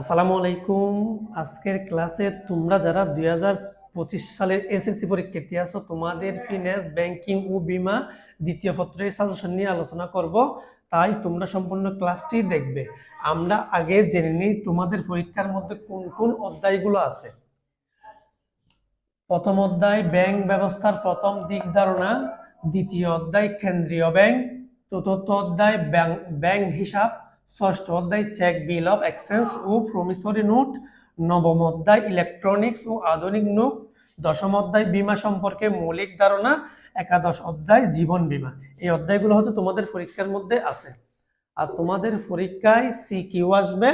আসসালামু আলাইকুম। আজকের ক্লাসে তোমরা যারা দুই পঁচিশ সালের এসএসসি পরীক্ষার্থী আছো, তোমাদের ফিনান্স ব্যাংকিং ও বিমা দ্বিতীয় পত্রের সাজেশন নিয়ে আলোচনা করব। তাই তোমরা সম্পূর্ণ ক্লাসটি দেখবে। আমরা আগে জেনে নিই তোমাদের পরীক্ষার মধ্যে কোন কোন অধ্যায়গুলো আছে। প্রথম অধ্যায়, ব্যাংক ব্যবস্থার প্রথম দিক ধারণা। দ্বিতীয় অধ্যায়, কেন্দ্রীয় ব্যাংক। চতুর্থ অধ্যায় ব্যাংক হিসাব। ষষ্ঠ অধ্যায় চেক বিল অফ এক্সচেঞ্জ ও প্রমিসরি নোট নবম অধ্যায় ইলেকট্রনিক্স ও আধুনিক নোট দশম অধ্যায়, বীমা সম্পর্কে মৌলিক ধারণা, একাদশ অধ্যায়, জীবন বীমা। এই অধ্যায়গুলো হচ্ছে তোমাদের পরীক্ষার মধ্যে আছে। আর তোমাদের পরীক্ষায় সি কিউ আসবে,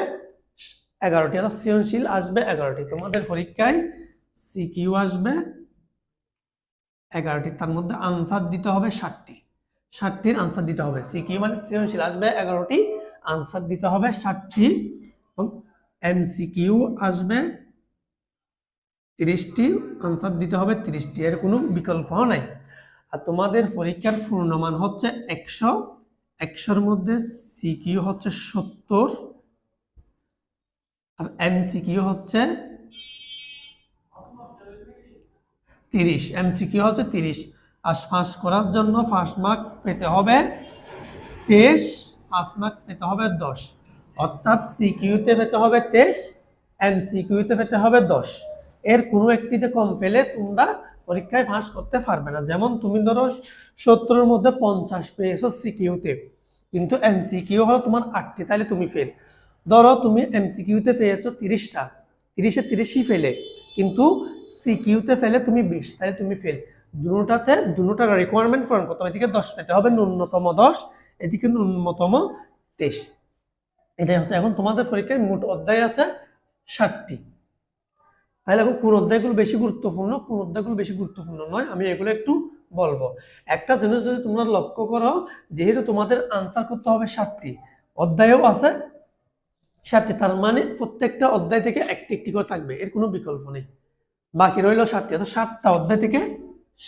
এগারোটি, অর্থাৎ সৃজনশীল আসবে এগারোটি। তোমাদের পরীক্ষায় সি কিউ আসবে এগারোটি, তার মধ্যে আনসার দিতে হবে ষাটটি। ষাটটির আনসার দিতে হবে। সি কিউ মানে সৃজনশীল, আসবে এগারোটি আনসার দিতে হবে ষাটটি এবং এমসিকিউ আসবে তিরিশটি, আনসার দিতে হবে তিরিশটি, এর কোনো বিকল্প নাই। আর তোমাদের পরীক্ষার পূর্ণমান হচ্ছে একশো, একশোর মধ্যে সিকিউ হচ্ছে সত্তর, আর এমসিকিউ হচ্ছে তিরিশ এমসিকিউ হচ্ছে তিরিশ। আর পাস করার জন্য ফার্স্ট মার্ক পেতে হবে তেইশ। পাঁচ মার্ক পেতে হবে দশ। অর্থাৎ সিকিউতে পেতে হবে তেইশ এমসিকিউতে পেতে হবে দশ। এর কোনো একটিতে কম পেলে তোমরা পরীক্ষায় ফাঁস করতে পারবে না। যেমন তুমি ধরো সত্তরের মধ্যে পঞ্চাশ পেয়েছ সিকিউতে কিন্তু এমসিকিউ হলো তোমার আটটি, তাহলে তুমি ফেল ধরো তুমি এমসিকিউতে পেয়েছ তিরিশটা, তিরিশে তিরিশই ফেলে কিন্তু সিকিউতে ফেলে তুমি বিশ, তাহলে তুমি ফেল দুটাতে দুটার রিকোয়ারমেন্ট পূরণ করতে হবে, এদিকে দশ পেতে হবে, ন্যূনতম দশ। এদিকে ন্যূনতম তেইশ। এটাই হচ্ছে এখন তোমাদের পরীক্ষায় মোট অধ্যায় আছে ষাটটি। তাহলে এখন কোন অধ্যায়গুলো বেশি গুরুত্বপূর্ণ, কোন অধ্যায়গুলো বেশি গুরুত্বপূর্ণ নয়, আমি এগুলো একটু বলব। একটা জিনিস যদি তোমরা লক্ষ্য করো, যেহেতু তোমাদের আনসার করতে হবে ষাটটি, অধ্যায়ও আছে ষাটটি, তার মানে প্রত্যেকটা অধ্যায় থেকে একটি একটি করে থাকবে, এর কোনো বিকল্প নেই। বাকি রইল ষাটটি, অর্থাৎ সাতটা অধ্যায় থেকে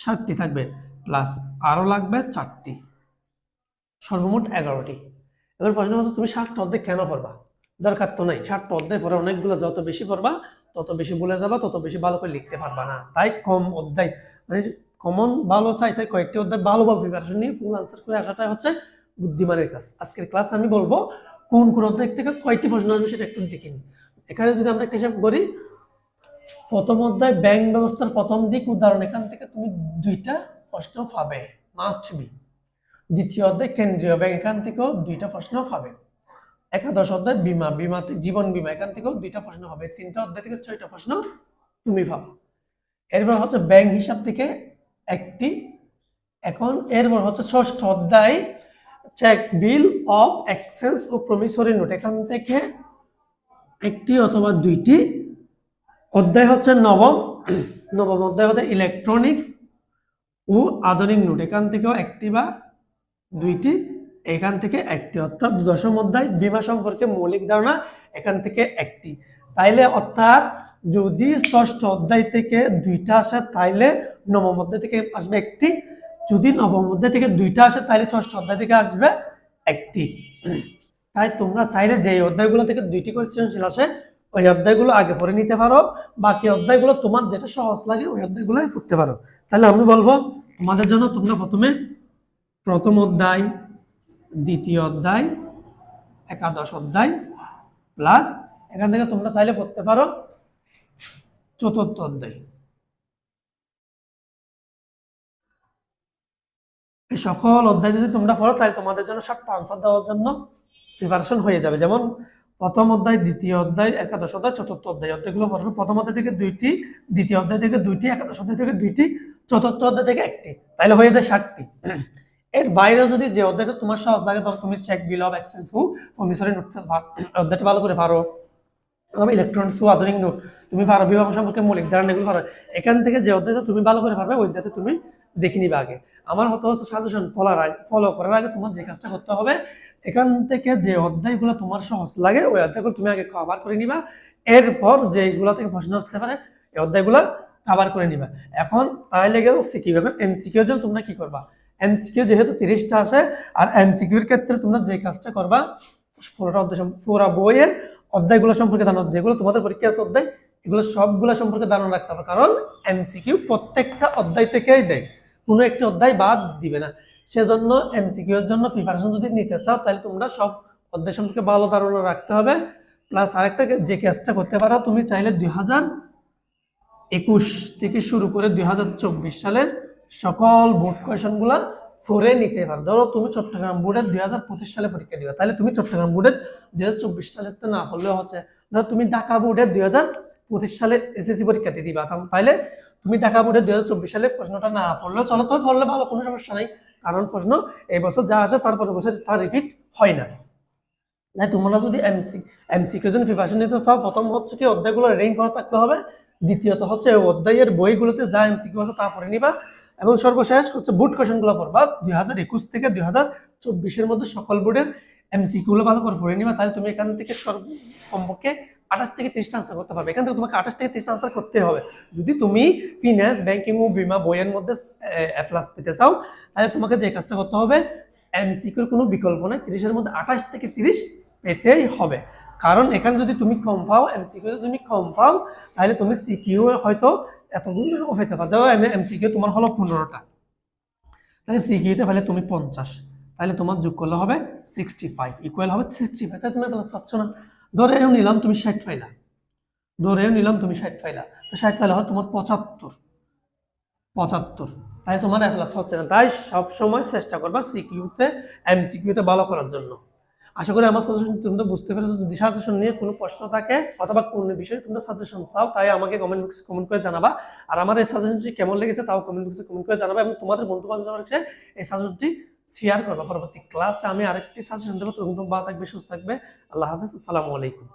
ষাটটি থাকবে প্লাস আরও লাগবে চারটি। সর্বমোট এগারোটি। এবার প্রশ্ন হচ্ছে, তুমি ষাটটা অধ্যায় কেন পড়বা দরকার তো নাই। ষাটটা অধ্যায় পরে অনেকগুলো যত বেশি পড়বা তত বেশি বলে যাবা, তত বেশি ভালো করে লিখতে পারবা না। তাই কম অধ্যায় মানে কমন ভালো চাই চাই কয়েকটি অধ্যায় ভালোভাবে প্রিপারেশন নিয়ে ফুল আনসার করে আসাটাই হচ্ছে বুদ্ধিমানের কাজ। আজকের ক্লাস আমি বলব, কোন কোন অধ্যায় থেকে কয়েকটি প্রশ্ন আসবে সেটা একটু দেখে নিই। এখানে যদি আমরা একটা হিসাব করি, প্রথম অধ্যায় ব্যাংক ব্যবস্থার প্রথম দিক উদাহরণ, এখান থেকে তুমি দুইটা প্রশ্ন পাবে। মাস্ট বি দ্বিতীয় অধ্যায়, কেন্দ্রীয় ব্যাংক, এখান থেকেও দুইটা প্রশ্ন পাবে। একাদশ অধ্যায়, বিমা, বিমাতে জীবন বিমা, এখান থেকেও দুইটা প্রশ্ন হবে তিনটা অধ্যায় থেকে ছয়টা প্রশ্ন তুমি পাবা। এরপর হচ্ছে ব্যাংক হিসাব থেকে একটি। এখন এরপর হচ্ছে ষষ্ঠ অধ্যায় চেক বিল অফ এক্সচেঞ্জ ও প্রমিসরি নোট এখান থেকে একটি অথবা দুইটি। অধ্যায় হচ্ছে নবম। নবম অধ্যায় হচ্ছে ইলেকট্রনিক্স ও আধুনিক নোট এখান থেকেও একটি বা দুইটি, এখান থেকে একটি। অর্থাৎ দশম অধ্যায়, বিমা সম্পর্কে মৌলিক ধারণা এখান থেকে একটি। তাইলে অর্থাৎ যদি ষষ্ঠ অধ্যায় থেকে দুইটা আসে, তাইলে নবম অধ্যায় থেকে আসবে একটি। যদি নবম অধ্যায় থেকে দুইটা আসে, তাইলে ষষ্ঠ অধ্যায় থেকে আসবে একটি। তাই তোমরা চাইলে যে অধ্যায়গুলো থেকে দুইটি করে সৃজনশীল আসে, ওই অধ্যায়গুলো আগে পড়ে নিতে পারো। বাকি অধ্যায়গুলো তোমার যেটা সহজ লাগে, ওই অধ্যায়গুলোই পড়তে পারো। তাহলে আমি বলব, তোমাদের জন্য তোমরা প্রথমে প্রথম অধ্যায়, দ্বিতীয় অধ্যায়, একাদশ অধ্যায় প্লাস এখান থেকে তোমরা চাইলে পড়তে পারো চতুর্থ অধ্যায়। এই সকল অধ্যায় যদি তোমরা পড়ো, তাহলে তোমাদের জন্য সাতটা আনসার দেওয়ার জন্য প্রিপারেশন হয়ে যাবে। যেমন প্রথম অধ্যায়, দ্বিতীয় অধ্যায়, একাদশ অধ্যায়, চতুর্থ অধ্যায় অধ্যায়গুলো পড়বে প্রথম অধ্যায় থেকে দুইটি, দ্বিতীয় অধ্যায় থেকে দুইটি, একাদশ অধ্যায় থেকে দুইটি, চতুর্থ অধ্যায় থেকে একটি। তাহলে হয়ে যায় ষাটটি এর বাইরে যদি যে অধ্যায়টা তোমার সহজ লাগে, ধরো তুমি চেক বিল অফ এক্সচেঞ্জ হু কমিশনের নোট অধ্যায়টা ভালো করে পারো তবে ইলেকট্রনিক্স ও আধুনিক নোট তুমি পারো বিভাগ সম্পর্কে মৌলিক ধারণা এগুলো পারো এখান থেকে যে অধ্যায়টা তুমি ভালো করে পারবে ওই অধ্যায়টা তুমি দেখে নিবে আগে। আমার হতে হচ্ছে সাজেশন ফলোর ফলো করার আগে তোমার যে কাজটা করতে হবে, এখান থেকে যে অধ্যায়গুলো তোমার সহজ লাগে, ওই অধ্যায়গুলো তুমি আগে কভার করে নিবা। এরপর যেগুলো থেকে প্রশ্ন আসতে পারে, এই অধ্যায়গুলো কভার করে নিবা। এখন তাহলে গেল সিকিউ এখন এমসিকিউর জন্য তোমরা কি করবা? এমসিকিউ যেহেতু তিরিশটা আসে আর এমসিকিউর ক্ষেত্রে তোমরা যে কাজটা করবা, পুরোটা অধ্যায় পুরো বইয়ের অধ্যায়গুলো সম্পর্কে ধারণা যেগুলো তোমাদের পরীক্ষা আছে অধ্যায়, এগুলো সবগুলো সম্পর্কে ধারণা রাখতে হবে। কারণ এমসিকিউ প্রত্যেকটা অধ্যায় থেকেই দেয়। কোনো একটি অধ্যায় বাদ দিবে না। সেজন্য এমসিকিউ এর জন্য প্রিপারেশন যদি নিতে চাও, তাহলে তোমরা সব অধ্যায় সম্পর্কে ভালো ধারণা রাখতে হবে। প্লাস আরেকটা যে কাজটা করতে পারো, তুমি চাইলে দুই হাজার একুশ থেকে শুরু করে দুই হাজার চব্বিশ সালের সকল বোর্ড কোয়েশনগুলা ফোরে নিতে পারো। ধরো তুমি চট্টগ্রাম বোর্ডের দুই হাজার পঁচিশ সালে পরীক্ষা দিবে। তাহলে তুমি চট্টগ্রাম বোর্ডের দুই হাজার চব্বিশ সালের তো না পড়লেও হচ্ছে, ধরো তুমি ঢাকা বোর্ডের দুই হাজার পঁচিশ সালে এসএসসি পরীক্ষা দিয়ে দিবা। তাহলে তুমি ঢাকা বোর্ডের দুই হাজার চব্বিশ সালে প্রশ্নটা না পড়লেও চলো তবে পড়লে ভালো, কোনো সমস্যা নাই। কারণ প্রশ্ন এই বছর যা আসে তার পরের বছর তার রিপিট হয় না। না তোমরা যদি এমসি এমসিকিউর জন্য প্রিপারেশন নিতে চাও, প্রথম হচ্ছে কি অধ্যায়গুলো রেঞ্জ করা থাকতে হবে। দ্বিতীয়ত হচ্ছে অধ্যায়ের বইগুলোতে যা এমসিকিউ আছে তা পড়ে নিবা। এবং সর্বশেষ হচ্ছে বুট কোয়েশনগুলো পড়বা। দুই হাজার একুশ থেকে দুই হাজার চব্বিশের মধ্যে সকল বোর্ডের এমসিকিউগুলো ভালো করে পড়ে নিবা, তাহলে তুমি এখান থেকে সর্ব আঠাশ থেকে তিরিশটা আনসার করতে পারবে। এখান থেকে তোমাকে আঠাশ থেকে তিরিশটা আনসার করতে হবে। যদি তুমি ফিনান্স ব্যাংকিং ও বিমা বইয়ের মধ্যে, এ প্লাস পেতে চাও, তাহলে তোমাকে যে কাজটা করতে হবে এমসিকিউর কোনো বিকল্প নেই, তিরিশের মধ্যে আঠাশ থেকে তিরিশ পেতেই হবে। কারণ এখানে যদি তুমি কম পাও এমসিকিউ তুমি কম পাও, তাহলে তুমি সিকিউ হয়তো এতগুলো পেতে পারো। ধরো এমসিকিউ তোমার হলো পনেরোটা। তাহলে সিকিউতে পেলে তুমি পঞ্চাশ। তাহলে তোমার যোগ করলে হবে সিক্সটি ফাইভ ইকুয়াল হবে সিক্সটি ফাইভ তাহলে তুমি প্লাস পাচ্ছ না। ধরেও নিলাম তুমি ষাট পাইলা। ধরেও নিলাম তুমি ষাট পাইলা। তো ষাট পাইলা হয় তোমার পঁচাত্তর। পঁচাত্তর। তাই তোমার প্লাস হচ্ছে না। তাই সবসময় চেষ্টা করবা সিকিউতে এমসিকিউতে ভালো করার জন্য। আশা করি আমার সাজেশন তোমরা বুঝতে পেরেছ। যদি সাজেশন নিয়ে কোনো প্রশ্ন থাকে অথবা কোন বিষয়ে তোমরা সাজেশন চাও, তাই আমাকে কমেন্ট বক্সে কমেন্ট করে জানাবা। আর আমার এই সাজেশনটি কেমন লেগেছে তাও কমেন্ট বক্সে কমেন্ট করে জানাবা এবং তোমাদের বন্ধু বান্ধবের কাছে এই সাজেশনটি শেয়ার করবা। পরবর্তী ক্লাসে আমি আরেকটি সাজেশন দেবো। তোমরা ভালো থাকবে, সুস্থ থাকবে। আল্লাহ হাফিজ। আসসালামু আলাইকুম।